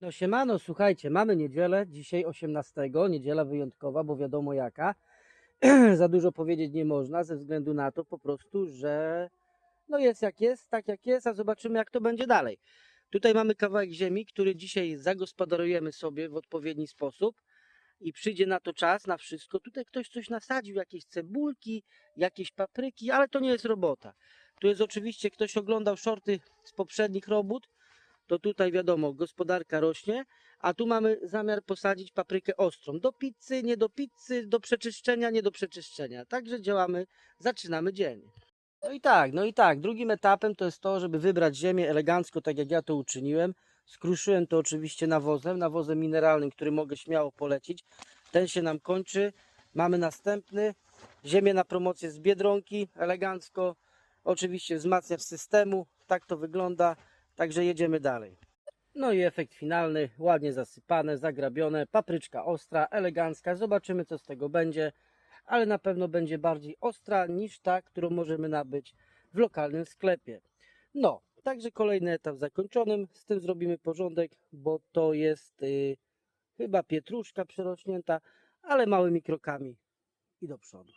No siemano, słuchajcie, mamy niedzielę, dzisiaj 18, niedziela wyjątkowa, bo wiadomo jaka. Za dużo powiedzieć nie można, ze względu na to po prostu, że no jest jak jest, tak jak jest, a zobaczymy jak to będzie dalej. Tutaj mamy kawałek ziemi, który dzisiaj zagospodarujemy sobie w odpowiedni sposób i przyjdzie na to czas, na wszystko. Tutaj ktoś coś nasadził, jakieś cebulki, jakieś papryki, ale to nie jest robota. Tu jest oczywiście, ktoś oglądał shorty z poprzednich robót, to tutaj wiadomo, gospodarka rośnie, a tu mamy zamiar posadzić paprykę ostrą. Do pizzy, nie do pizzy, do przeczyszczenia, nie do przeczyszczenia. Także działamy, zaczynamy dzień. No i tak, no i tak. Drugim etapem to jest to, żeby wybrać ziemię elegancko, tak jak ja to uczyniłem. Skruszyłem to oczywiście nawozem, nawozem mineralnym, który mogę śmiało polecić. Ten się nam kończy. Mamy następny. Ziemię na promocję z Biedronki, elegancko. Oczywiście wzmacniacz systemu. Tak to wygląda. Także jedziemy dalej. No i efekt finalny, ładnie zasypane, zagrabione, papryczka ostra, elegancka. Zobaczymy co z tego będzie, ale na pewno będzie bardziej ostra niż ta, którą możemy nabyć w lokalnym sklepie. No, także kolejny etap zakończonym. Z tym zrobimy porządek, bo to jest y, chyba pietruszka przerośnięta, ale małymi krokami i do przodu.